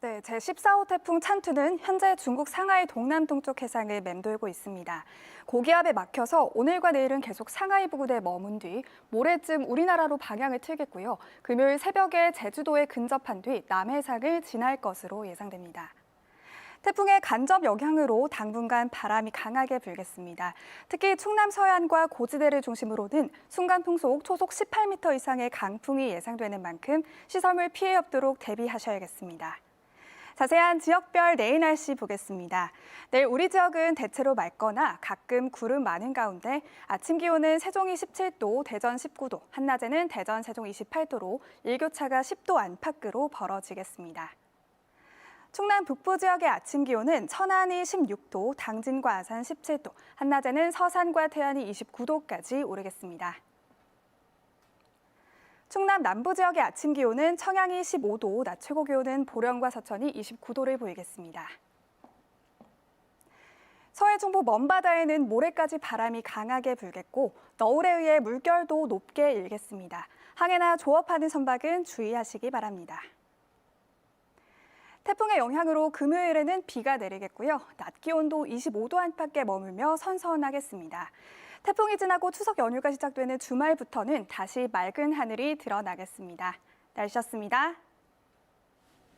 네, 제14호 태풍 찬투는 현재 중국 상하이 동남동쪽 해상을 맴돌고 있습니다. 고기압에 막혀서 오늘과 내일은 계속 상하이 부근에 머문 뒤 모레쯤 우리나라로 방향을 틀겠고요. 금요일 새벽에 제주도에 근접한 뒤 남해상을 지날 것으로 예상됩니다. 태풍의 간접 영향으로 당분간 바람이 강하게 불겠습니다. 특히 충남 서해안과 고지대를 중심으로는 순간 풍속 초속 18m 이상의 강풍이 예상되는 만큼 시설물 피해 없도록 대비하셔야겠습니다. 자세한 지역별 내일 날씨 보겠습니다. 내일 우리 지역은 대체로 맑거나 가끔 구름 많은 가운데 아침 기온은 세종이 17도, 대전 19도, 한낮에는 대전, 세종 28도로 일교차가 10도 안팎으로 벌어지겠습니다. 충남 북부 지역의 아침 기온은 천안이 16도, 당진과 아산 17도, 한낮에는 서산과 태안이 29도까지 오르겠습니다. 충남 남부 지역의 아침 기온은 청양이 15도, 낮 최고 기온은 보령과 서천이 29도를 보이겠습니다. 서해 중부 먼바다에는 모레까지 바람이 강하게 불겠고 너울에 의해 물결도 높게 일겠습니다. 항해나 조업하는 선박은 주의하시기 바랍니다. 태풍의 영향으로 금요일에는 비가 내리겠고요. 낮 기온도 25도 안팎에 머물며 선선하겠습니다. 태풍이 지나고 추석 연휴가 시작되는 주말부터는 다시 맑은 하늘이 드러나겠습니다. 날씨였습니다.